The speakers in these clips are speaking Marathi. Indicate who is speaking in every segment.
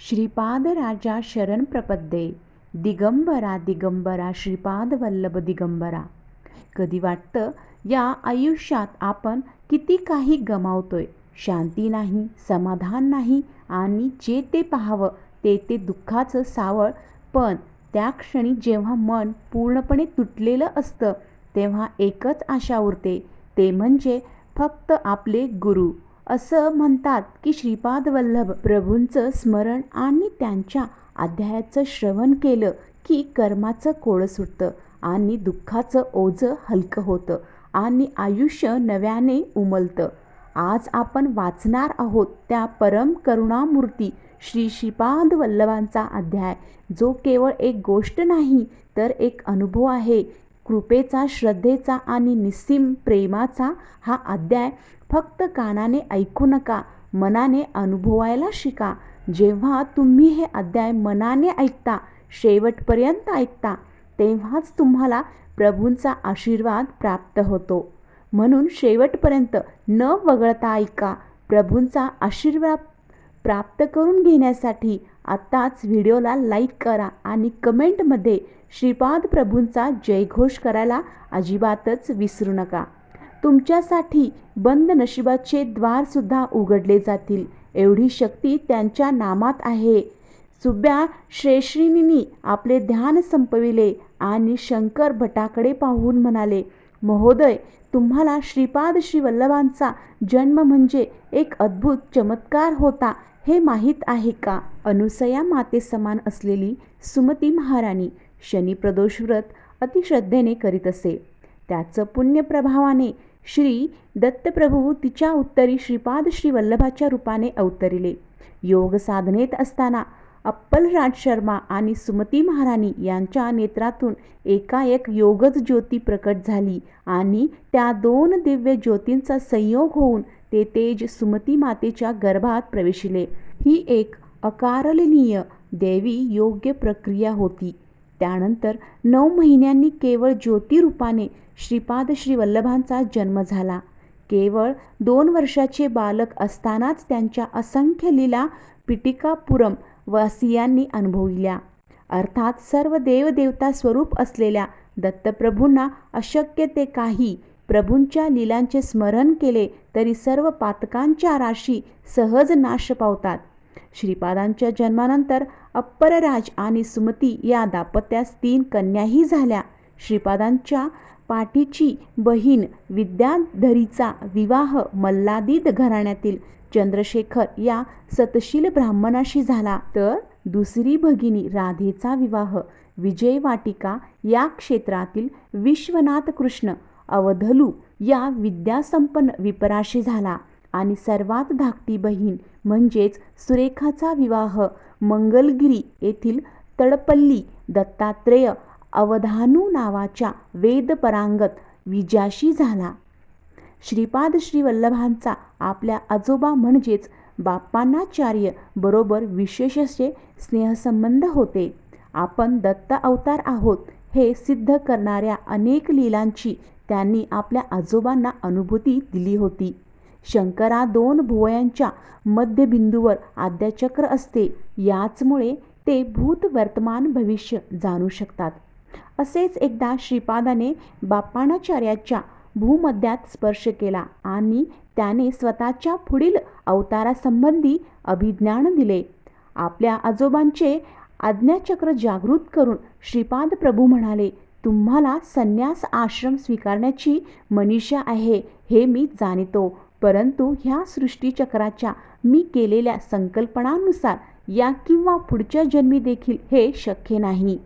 Speaker 1: श्रीपाद राजा शरण प्रपद्ये दिगंबरा दिगंबरा श्रीपाद वल्लभ दिगंबरा। कधी वाटतं या आयुष्यात आपण किती काही गमावतोय? शांती नाही समाधान नाही आणि जे ते पाहावं ते ते दुःखाचं सावळ. पण त्या क्षणी जेव्हा मन पूर्णपणे तुटलेलं असतं तेव्हा एकच आशा उरते ते म्हणजे फक्त आपले गुरु. असं म्हणतात की श्रीपाद वल्लभ प्रभूंचं स्मरण आणि त्यांच्या अध्यायाचं श्रवण केलं की कर्माचं कोळं सुटतं आणि दुःखाचं ओझं हलकं होतं आणि आयुष्य नव्याने उमलतं. आज आपण वाचणार आहोत त्या परम करुणामूर्ती श्री श्रीपाद वल्लभांचा अध्याय. जो केवळ एक गोष्ट नाही तर एक अनुभव आहे. कृपेचा श्रद्धेचा आणि निस्सीम प्रेमाचा हा अध्याय फक्त कानाने ऐकू नका मनाने अनुभवायला शिका. जेव्हा तुम्ही हे अध्याय मनाने ऐकता शेवटपर्यंत ऐकता तेव्हाच तुम्हाला प्रभूंचा आशीर्वाद प्राप्त होतो. म्हणून शेवटपर्यंत न वगळता ऐका प्रभूंचा आशीर्वाद प्राप्त करून घेण्यासाठी आत्ताच व्हिडिओला लाईक करा आणि कमेंटमध्ये श्रीपाद प्रभूंचा जयघोष करायला अजिबातच विसरू नका. तुमच्यासाठी बंद नशिबाचे द्वारसुद्धा उघडले जातील. एवढी शक्ती त्यांच्या नामात आहे. सुब्या श्रेष्ठींनी आपले ध्यान संपविले आणि शंकर भटाकडे पाहून म्हणाले महोदय तुम्हाला श्रीपाद श्री वल्लभांचा जन्म म्हणजे एक अद्भुत चमत्कार होता हे माहीत आहे का अनुसया माते समान असलेली सुमती महाराणी शनी प्रदोष व्रत अतिश्रद्धेने करीत असे. त्याचं पुण्यप्रभावाने श्री दत्तप्रभू तिच्या उत्तरी श्रीपाद श्री वल्लभाच्या रूपाने अवतरिले. योग साधनेत असताना अप्पलराज शर्मा आणि सुमती महाराणी यांच्या नेत्रातून एकाएक योगच ज्योती प्रकट झाली आणि त्या दोन दिव्य ज्योतींचा संयोग होऊन ते तेज सुमती मातेच्या गर्भात प्रवेशिले. ही एक अकारलनीय देवी योग्य प्रक्रिया होती. त्यानंतर नऊ महिन्यांनी केवळ ज्योतिरूपाने श्रीपाद श्रीवल्लभांचा जन्म झाला. केवळ दोन वर्षाचे बालक असतानाच त्यांच्या असंख्य लीला पिटिकापुरम वासियांनी अनुभविल्या. अर्थात सर्व देवदेवता स्वरूप असलेल्या दत्तप्रभूंना अशक्य ते काही प्रभूंच्या लीलांचे स्मरण केले तरी सर्व पातकांच्या राशी सहज नाश पावतात. श्रीपादांच्या जन्मानंतर अप्परराज आणि सुमती या दाम्पत्यास तीन कन्याही झाल्या. श्रीपादांच्या पाठीची बहीण विद्याधरीचा विवाह मल्लादित घराण्यातील चंद्रशेखर या सतशील ब्राह्मणाशी झाला. तर दुसरी भगिनी राधेचा विवाह विजयवाटिका या क्षेत्रातील विश्वनाथ कृष्ण अवधलू या विद्यासंपन्न विपराशी झाला आणि सर्वात धाकटी बहीण म्हणजेच सुरेखाचा विवाह मंगलगिरी येथील तडपल्ली दत्तात्रेय अवधानू नावाच्या वेदपरांगत विजाशी झाला. श्रीपाद श्री वल्लभांचा आपल्या आजोबा म्हणजेच बाप्पांनाचार्य बरोबर विशेष असे स्नेहसंबंध होते. आपण दत्त अवतार आहोत हे सिद्ध करणाऱ्या अनेक लीलांची त्यांनी आपल्या आजोबांना अनुभूती दिली होती. शंकरा दोन भुवयांच्या मध्यबिंदूवर आद्यचक्र असते. याचमुळे ते भूत वर्तमान भविष्य जाणू शकतात. असेच एकदा श्रीपादाने बाप्पाणाचार्याच्या भूमध्यात स्पर्श केला आणि त्याने स्वतःच्या पुढील अवतारासंबंधी अभिज्ञान दिले. आपल्या आजोबांचे आज्ञाचक्र जागृत करून श्रीपाद प्रभू म्हणाले तुम्हाला संन्यास आश्रम स्वीकारण्याची मनीषा आहे हे मी जाणतो. परंतु ह्या सृष्टीचक्राच्या मी केलेल्या संकल्पनानुसार या किंवा पुढच्या जन्मी देखील हे शक्य नाही.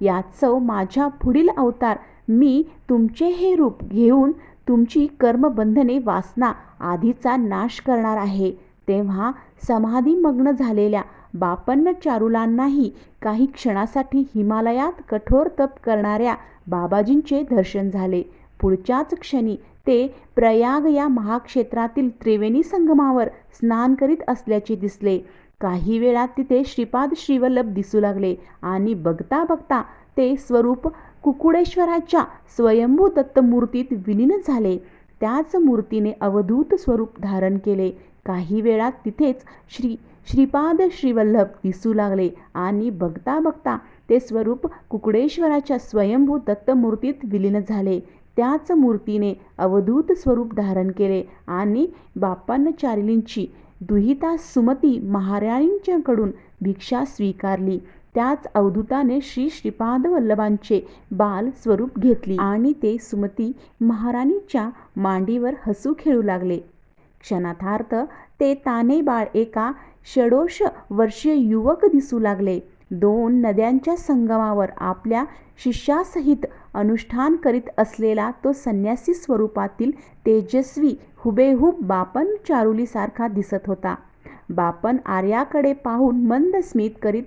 Speaker 1: याचं माझ्या पुढील अवतार मी तुमचे हे रूप घेऊन तुमची कर्मबंधने वासना आधीचा नाश करणार आहे. तेव्हा समाधीमग्न झालेल्या बापन्न चारुलांनाही काही क्षणासाठी हिमालयात कठोर तप करणाऱ्या बाबाजींचे दर्शन झाले. पुढच्याच क्षणी ते प्रयाग या महाक्षेत्रातील त्रिवेणी संगमावर स्नान करीत असल्याचे दिसले. काही वेळात तिथे श्रीपाद श्रीवल्लभ दिसू लागले आणि बघता बघता ते स्वरूप कुकुडेश्वराच्या स्वयंभू दत्तमूर्तीत विलीन झाले. त्याच मूर्तीने अवधूत स्वरूप धारण केले. काही वेळात तिथेच श्री श्रीपाद श्रीवल्लभ दिसू लागले आणि बघता बघता ते स्वरूप कुकुडेश्वराच्या स्वयंभू दत्तमूर्तीत विलीन झाले. त्याच मूर्तीने अवधूत स्वरूप धारण केले आणि बाप्पांचारिलींची दुहिता सुमती महाराणींच्याकडून भिक्षा स्वीकारली. त्याच अवधूताने श्री श्रीपाद वल्लभांचे बाल स्वरूप घेतली आणि ते सुमती महाराणीच्या मांडीवर हसू खेळू लागले. क्षणार्थ ते ताने बाळ एका षडोष वर्षीय युवक दिसू लागले. दोन नद्यांच्या संगमावर आपल्या शिष्यासहित अनुष्ठान करीत असलेला तो संन्यासी स्वरूपातील तेजस्वी हुबेहूब बापन चारुलीसारखा दिसत होता. बापन आर्याकडे पाहून मंद स्मित करीत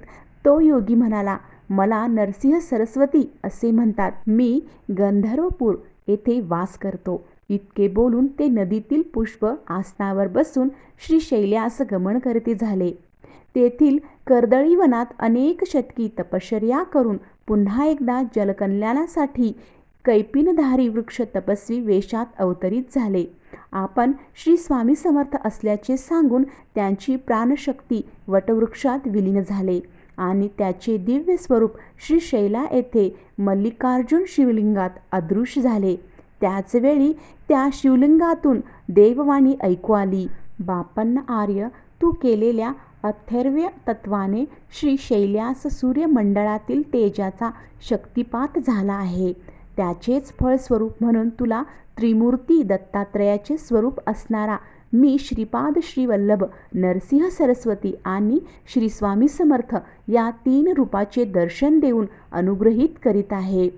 Speaker 1: तो योगी म्हणाला मला नरसिंह सरस्वती असे म्हणतात. मी गंधर्वपूर येथे वास करतो इतके बोलून ते नदीतील पुष्प आसनावर बसून श्री शैल्यास गमन करते झाले. तेथील कर्दळी वनात अनेक शतकी तपश्चर्या करून पुन्हा एकदा जलकल्याणासाठी कैपिनधारी वृक्ष तपस्वी वेशात अवतरित झाले. आपण श्री स्वामी समर्थ असल्याचे सांगून त्यांची प्राणशक्ती वटवृक्षात विलीन झाले आणि त्याचे दिव्य स्वरूप श्री शैला येथे मल्लिकार्जुन शिवलिंगात अदृश्य झाले. त्याचवेळी त्या शिवलिंगातून देववाणी ऐकू आली बापन्न आर्य तू केलेल्या अथर्व्य तत्वाने श्री शैल्यास सूर्यमंडळातील तेजाचा शक्तिपात झाला आहे. त्याचेच फळस्वरूप म्हणून तुला त्रिमूर्ती दत्तात्रयाचे स्वरूप असणारा मी श्रीपाद श्रीवल्लभ नरसिंह सरस्वती आणि श्री स्वामी समर्थ या तीन रूपाचे दर्शन देऊन अनुग्रहित करीत आहे.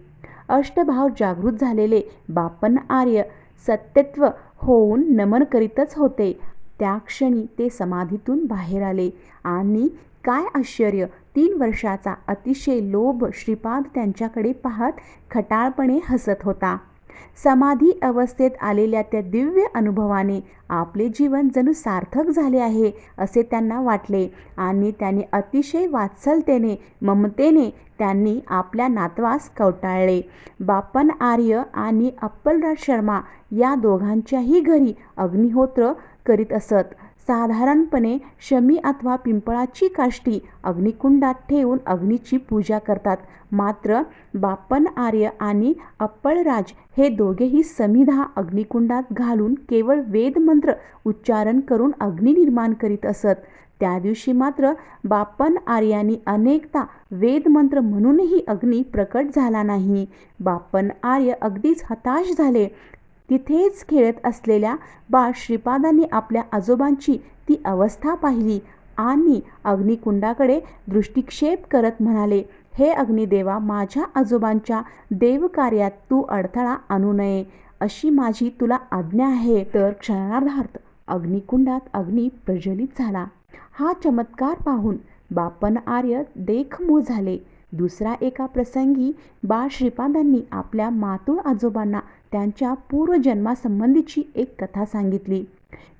Speaker 1: अष्टभाव जागृत झालेले बापन आर्य सत्यत्व होऊन नमन करीतच होते. त्या क्षणी ते समाधीतून बाहेर आले. आणि काय आश्चर्य! तीन वर्षाचा अतिशय लोभ श्रीपाद त्यांच्याकडे पाहत खटाळपणे हसत होता. समाधी अवस्थेत आलेल्या त्या दिव्य अनुभवाने आपले जीवन जणू सार्थक झाले आहे असे त्यांना वाटले. आणि त्यांनी अतिशय वात्सलतेने ममतेने त्यांनी आपल्या नातवास कवटाळले. बापन आर्य आणि अप्पलराज शर्मा या दोघांच्याही घरी अग्निहोत्र करीत असत. साधारणपणे शमी अथवा पिंपळाची काष्टी अग्निकुंडात ठेवून अग्नीची पूजा करतात. मात्र बाप्पन आर्य आणि अप्पळराज हे दोघेही समिधा अग्निकुंडात घालून केवळ वेदमंत्र उच्चारण करून अग्नी निर्माण करीत असत. त्या दिवशी मात्र बाप्पन आर्यांनी अनेकदा वेदमंत्र म्हणूनही अग्नी प्रकट झाला नाही. बाप्पन आर्य अगदीच हताश झाले. तिथेच खेळत असलेल्या बाळ श्रीपादांनी आपल्या आजोबांची ती अवस्था पाहिली आणि अग्निकुंडाकडे दृष्टिक्षेप करत म्हणाले हे अग्निदेवा माझ्या आजोबांच्या देवकार्यात तू अडथळा आणू नये अशी माझी तुला आज्ञा आहे. तर क्षणार्धार्थ अग्निकुंडात अग्नी प्रज्वलित झाला. हा चमत्कार पाहून बापन आर्य देखमूळ झाले. दुसरा एका प्रसंगी बाळ श्रीपादांनी आपल्या मातूळ आजोबांना त्यांच्या पूर्वजन्मासंबंधीची एक कथा सांगितली.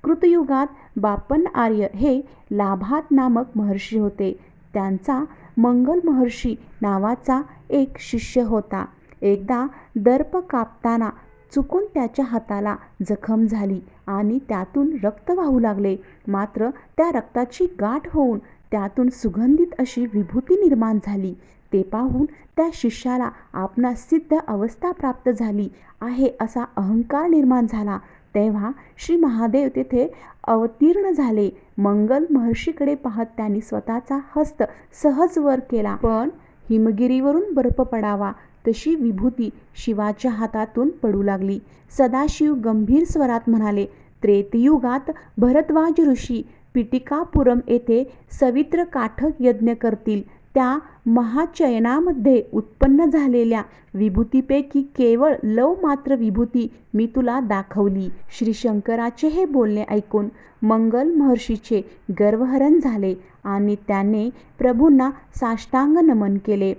Speaker 1: कृतयुगात बापन आर्य हे लाभात नामक महर्षी होते. त्यांचा मंगल महर्षी नावाचा एक शिष्य होता. एकदा दर्प कापताना चुकून त्याच्या हाताला जखम झाली आणि त्यातून रक्त वाहू लागले. मात्र त्या रक्ताची गाठ होऊन त्यातून सुगंधित अशी विभूती निर्माण झाली. ते पाहून त्या शिष्याला आपणा सिद्ध अवस्था प्राप्त झाली आहे असा अहंकार निर्माण झाला. तेव्हा श्री महादेव तेथे अवतीर्ण झाले. मंगल महर्षीकडे पाहत त्यांनी स्वतःचा हस्त सहज वर केला. पण हिमगिरीवरून बर्फ पडावा तशी विभूती शिवाच्या हातातून पडू लागली. सदाशिव गंभीर स्वरात म्हणाले त्रेतयुगात भरद्वाज ऋषी पिटिकापुरम येथे सवित्र काठक यज्ञ करतील. त्या महाचयनामध्ये उत्पन्न झालेल्या विभूतीपैकी केवळ लव मात्र विभूती मी तुला दाखवली. श्री शंकराचे हे बोलणे ऐकून मंगल महर्षीचे गर्वहरण झाले आणि त्याने प्रभूंना साष्टांग नमन केले.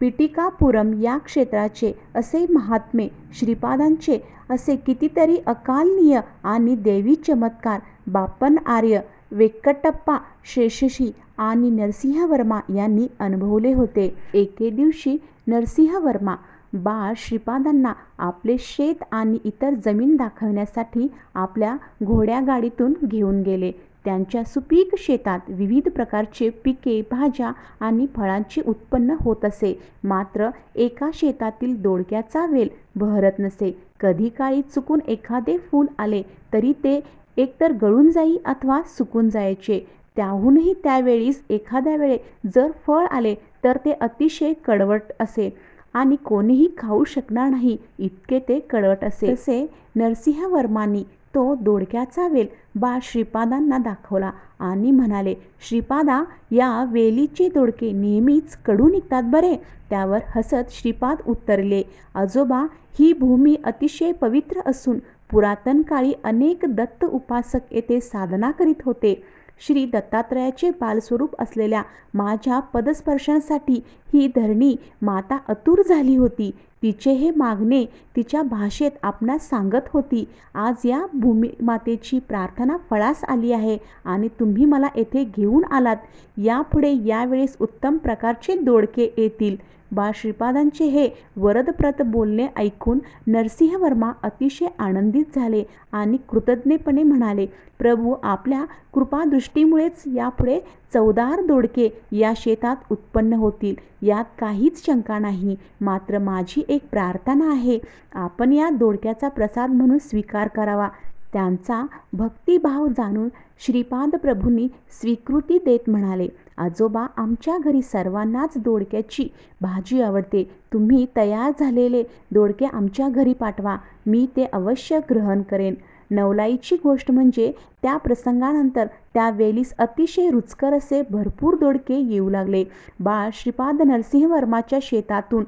Speaker 1: पिटिकापुरम या क्षेत्राचे असे महात्मे श्रीपादांचे असे कितीतरी अकालनीय आणि देवी चमत्कार बाप्पन आर्य वेंकटप्पा शेषशी आणि नरसिंहवर्मा यांनी अनुभवले होते. एके दिवशी नरसिंहवर्मा बाळ श्रीपादांना आपले शेत आणि इतर जमीन दाखवण्यासाठी आपल्या घोड्यागाडीतून घेऊन गेले. त्यांच्या सुपीक शेतात विविध प्रकारचे पिके भाज्या आणि फळांचे उत्पन्न होत असे. मात्र एका शेतातील दोडक्याचा वेल बहरत नसे. कधी काळी चुकून एखादे फूल आले तरी ते एकतर गळून जाई अथवा सुकून जायचे. त्याहूनही त्यावेळीस एखाद्या वेळे जर फळ आले तर ते अतिशय कडवट असे. आणि कोणीही खाऊ शकणार नाही इतके ते कडवट असे. तसे नरसिंहवर्मांनी तो दोडक्याचा वेल बा श्रीपादांना दाखवला आणि म्हणाले श्रीपादा या वेलीचे दोडके नेहमीच कडू निघतात बरे त्यावर हसत श्रीपाद उत्तरले आजोबा ही भूमी अतिशय पवित्र असून पुरातन काळी अनेक दत्त उपासक येथे साधना करीत होते. श्री दत्तात्रयाचे बालस्वरूप असलेल्या माझ्या पदस्पर्शांसाठी ही धरणी माता अतुर झाली होती. तिचे हे मागणे तिच्या भाषेत आपणास सांगत होती. आज या भूमी मातेची प्रार्थना फळास आली आहे आणि तुम्ही मला येथे घेऊन आलात. यापुढे यावेळेस उत्तम प्रकारचे दोडके येतील. बा श्रीपादांचे हे वरदप्रत बोलणे ऐकून नरसिंहवर्मा अतिशय आनंदित झाले आणि कृतज्ञपणे म्हणाले प्रभू आपल्या कृपादृष्टीमुळेच यापुढे चौदार दोडके या शेतात उत्पन्न होतील. यात काहीच शंका नाही. मात्र माझी एक प्रार्थना आहे. आपण या दोडक्याचा प्रसाद म्हणून स्वीकार करावा. त्यांचा भक्तिभाव जाणून श्रीपाद प्रभूंनी स्वीकृती देत म्हणाले आजोबा आमच्या घरी सर्वांनाच दोडक्याची भाजी आवडते. तुम्ही तयार झालेले दोडके आमच्या घरी पाठवा. मी ते अवश्य ग्रहण करेन. नवलाईची गोष्ट म्हणजे त्या प्रसंगानंतर त्या वेलीस अतिशय रुचकर असे भरपूर दोडके येऊ लागले. बाळ श्रीपाद नरसिंह वर्माच्या शेतातून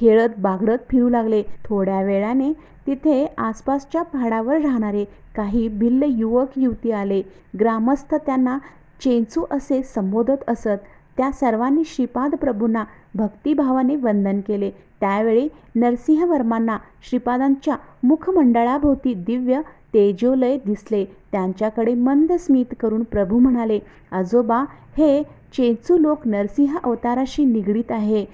Speaker 1: खेळत बागडत फिरू लागले. थोड्या वेळाने तिथे आसपासच्या पहाडावर राहणारे काही भिल्ल युवक युवती आले. ग्रामस्थ त्यांना चेंचू असे संबोधत असत. त्या सर्वांनी श्रीपाद प्रभूंना भक्तिभावाने वंदन केले. त्यावेळी नरसिंहवर्मांना श्रीपादांच्या मुखमंडळाभोवती दिव्य तेजोलय दिसले. त्यांच्याकडे मंद स्मित करून प्रभू म्हणाले आजोबा हे चेंचू लोक नरसिंह अवताराशी निगडीत आहे.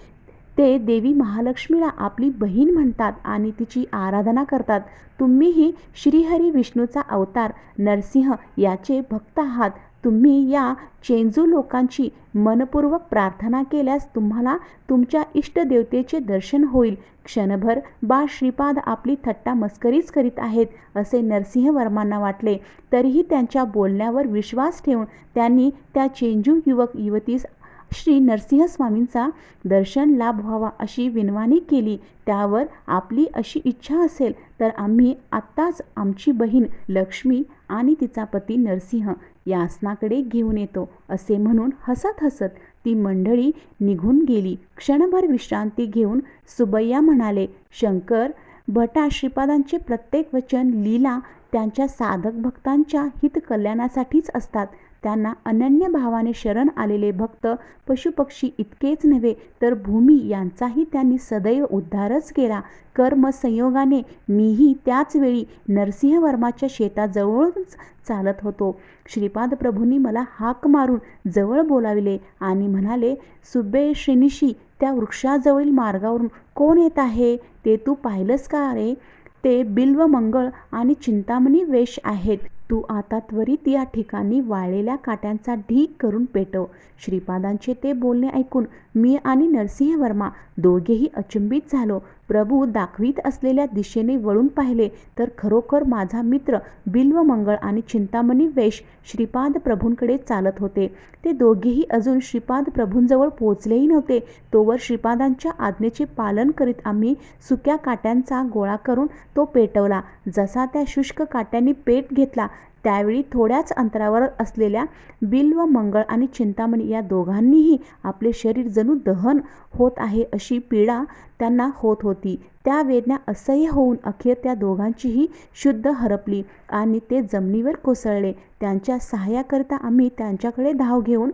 Speaker 1: ते देवी महालक्ष्मीला आपली बहीण म्हणतात आणि तिची आराधना करतात. तुम्हीही श्रीहरी विष्णूचा अवतार नरसिंह याचे भक्त आहात. तुम्ही या चेंजू लोकांची मनपूर्वक प्रार्थना केल्यास तुम्हाला तुमच्या इष्टदेवतेचे दर्शन होईल. क्षणभर बा श्रीपाद आपली थट्टा मस्करीच करीत आहेत असे नरसिंहवर्मांना वाटले. तरीही त्यांच्या बोलण्यावर विश्वास ठेवून त्यांनी त्या चेंजू युवक युवतीस श्री नरसिंहस्वामींचा दर्शन लाभ व्हावा अशी विनवाणी केली. त्यावर आपली अशी इच्छा असेल तर आम्ही आत्ताच आमची बहीण लक्ष्मी आणि तिचा पती नरसिंह या आसनाकडे घेऊन येतो असे म्हणून हसत हसत ती मंडळी निघून गेली. क्षणभर विश्रांती घेऊन सुबैया म्हणाले शंकर भटा श्रीपादांचे प्रत्येक वचन लीला त्यांच्या साधक भक्तांच्या हितकल्याणासाठीच असतात. त्यांना अनन्य भावाने शरण आलेले भक्त पशुपक्षी इतकेच नव्हे तर भूमी यांचाही त्यांनी सदैव उद्धारच केला. कर्म संयोगाने मीही त्याच वेळी नरसिंहवर्माच्या शेताजवळच चालत होतो. श्रीपाद प्रभूंनी मला हाक मारून जवळ बोलाविले आणि म्हणाले सुबे श्रेनिशी त्या वृक्षाजवळील मार्गावरून कोण येत आहे? ते तू पाहिलंस का रे? ते बिल्व मंगळ आणि चिंतामणी वेश आहेत. तू आता त्वरित या ठिकाणी वाळलेल्या काट्यांचा ढीक करून पेटव. श्रीपादांचे ते बोलणे ऐकून मी आणि नरसिंहवर्मा दोघेही अचंबित झालो. प्रभू दाखवीत असलेल्या दिशेने वळून पाहिले तर खरोखर माझा मित्र बिल्वमंगळ आणि चिंतामणी वेश श्रीपाद प्रभूंकडे चालत होते. ते दोघेही अजून श्रीपाद प्रभूंजवळ पोहोचलेही नव्हते. तोवर श्रीपादांच्या आज्ञेचे पालन करीत आम्ही सुक्या काट्यांचा गोळा करून तो पेटवला. जसा त्या शुष्क काट्यांनी पेट घेतला त्यावेळी थोड्याच अंतरावर असलेल्या बिल व मंगळ आणि चिंतामणी या दोघांनीही आपले शरीर जणू दहन होत आहे अशी पीडा त्यांना होत होती. त्या वेदना असह्य होऊन अखेर त्या दोघांचीही शुद्ध हरपली आणि ते जमिनीवर कोसळले. त्यांच्या सहाय्याकरिता आम्ही त्यांच्याकडे धाव घेऊन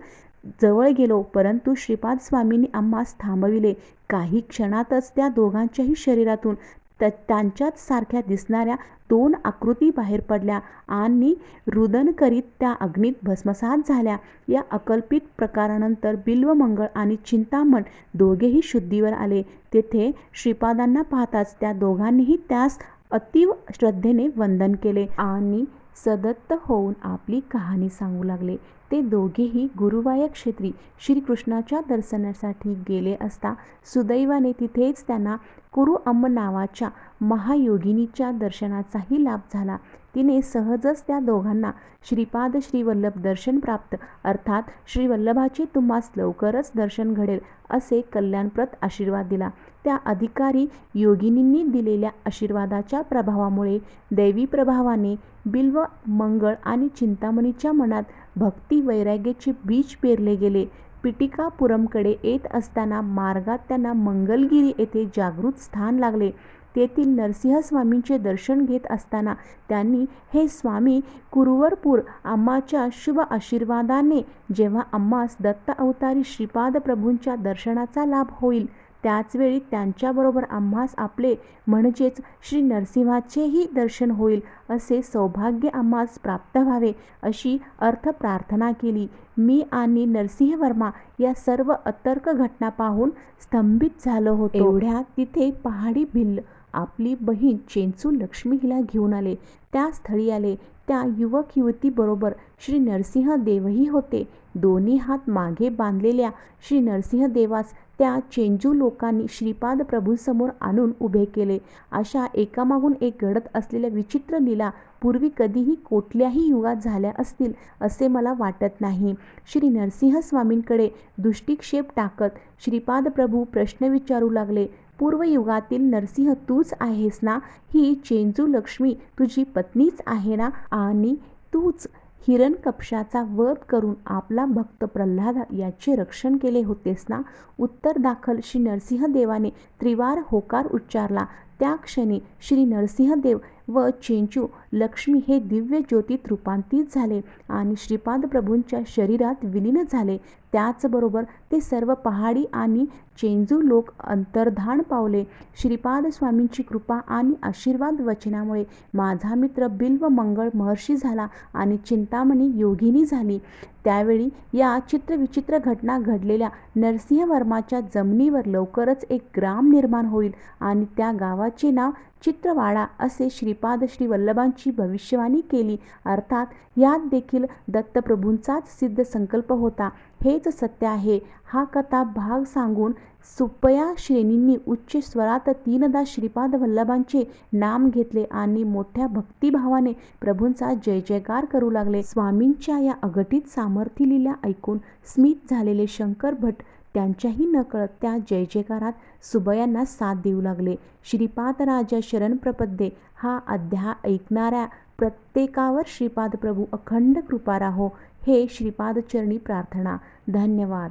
Speaker 1: जवळ गेलो परंतु श्रीपाद स्वामींनी आम्हास थांबविले. काही क्षणातच त्या दोघांच्याही शरीरातून त त्यांच्याच सारख्या दिसणाऱ्या दोन आकृती बाहेर पडल्या आणि रुदन करीत त्या अग्नीत भस्मसात झाल्या. या अकल्पित प्रकारानंतर बिल्वमंगळ आणि चिंतामण दोघेही शुद्धीवर आले. तेथे श्रीपादांना पाहताच त्या दोघांनीही त्यास अतीव श्रद्धेने वंदन केले आणि सदत्त होऊन आपली कहाणी सांगू लागले. ते दोघेही गुरुवायक क्षेत्री श्रीकृष्णाच्या दर्शनासाठी गेले असता सुदैवाने तिथेच त्यांना कुरु अम्म नावाच्या महायोगिनीच्या दर्शनाचाही लाभ झाला. तिने सहजच त्या दोघांना श्रीपाद श्रीवल्लभ दर्शन प्राप्त अर्थात श्रीवल्लभाचे तुम्हास लवकरच दर्शन घडेल असे कल्याणप्रत आशीर्वाद दिला. त्या अधिकारी योगिनींनी दिलेल्या आशीर्वादाच्या प्रभावामुळे दैवी प्रभावाने बिल्व मंगळ आणि चिंतामणीच्या मनात भक्ती वैराग्याचे बीज पेरले गेले. पिटिकापुरमकडे येत असताना मार्गात त्यांना मंगलगिरी येथे जागृत स्थान लागले. तेथील नरसिंहस्वामींचे दर्शन घेत असताना त्यांनी हे स्वामी कुरुवरपूर आम्हाच्या शुभ आशीर्वादाने जेव्हा आम्हास दत्त अवतारी श्रीपाद प्रभूंच्या दर्शनाचा लाभ होईल त्याचवेळी त्यांच्याबरोबर आम्हास आपले म्हणजेच श्री नरसिंहाचेही दर्शन होईल असे सौभाग्य आम्हास प्राप्त व्हावे अशी अर्थ प्रार्थना केली. मी आणि नरसिंहवर्मा या सर्व अतर्क घटना पाहून स्तंभित झालो होतो. एवढ्या तिथे पहाडी भिल्ल आपली बहीण चेंचू लक्ष्मी हिला घेऊन आले. त्या स्थळी आले. त्या युवक युवतीबरोबर श्री नरसिंह देवही होते. दोन्ही हात मागे बांधलेल्या श्री नरसिंह देवास त्या चेंजू लोकांनी श्रीपाद प्रभूंसमोर आणून उभे केले. अशा एकामागून एक घडत असलेल्या विचित्र लीला पूर्वी कधीही कुठल्याही युगात झाल्या असतील असे मला वाटत नाही. श्री नरसिंह स्वामींकडे दृष्टिक्षेप टाकत श्रीपाद प्रभू प्रश्न विचारू लागले. पूर्वयुगातील नरसिंह तूच आहेस ना? ही चेंजू लक्ष्मी तुझी पत्नीच आहे ना? आणि तूच हिरणकपशाचा वध करून आपला भक्त प्रल्हाद याचे रक्षण केले होतेस ना? उत्तर दाखल श्री नरसिंहदेवाने त्रिवार होकार उच्चारला. त्या क्षणी श्री नरसिंहदेव व चेंचू लक्ष्मी हे दिव्य ज्योतीत रूपांतरित झाले आणि श्रीपाद प्रभूंच्या शरीरात विलीन झाले. त्याचबरोबर ते सर्व पहाडी आणि चेंजू लोक अंतर्धान पावले. श्रीपाद स्वामींची कृपा आणि आशीर्वाद वचनामुळे माझा मित्र बिल्व मंगळ महर्षी झाला आणि चिंतामणी योगिनी झाली. त्यावेळी या चित्रविचित्र घटना घडलेल्या नरसिंहवर्माच्या जमिनीवर लवकरच एक ग्राम निर्माण होईल आणि त्या गावाचे नाव चित्रवाडा असे श्रीपाद श्री वल्लभांची भविष्यवाणी केली. अर्थात यात देखील दत्तप्रभूंचाच सिद्ध संकल्प होता. हेच सत्य आहे. हा कथा भाग सांगून सुपया श्रेणींनी उच्च स्वरात तीनदा श्रीपाद वल्लभांचे नाम घेतले आणि मोठ्या भक्तिभावाने प्रभूंचा जय जयकार करू लागले. स्वामींच्या या अघटित सामर्थ्य लिल्या ऐकून स्मित झालेले शंकर भट त्यांच्याही नकळत त्या जय जयकारात सुबयांना साथ देऊ लागले. श्रीपाद राजा शरण प्रपद्ये हा अध्याय ऐकणाऱ्या प्रत्येकावर श्रीपाद प्रभू अखंड कृपा राहो हे श्रीपाद चरणी प्रार्थना. धन्यवाद.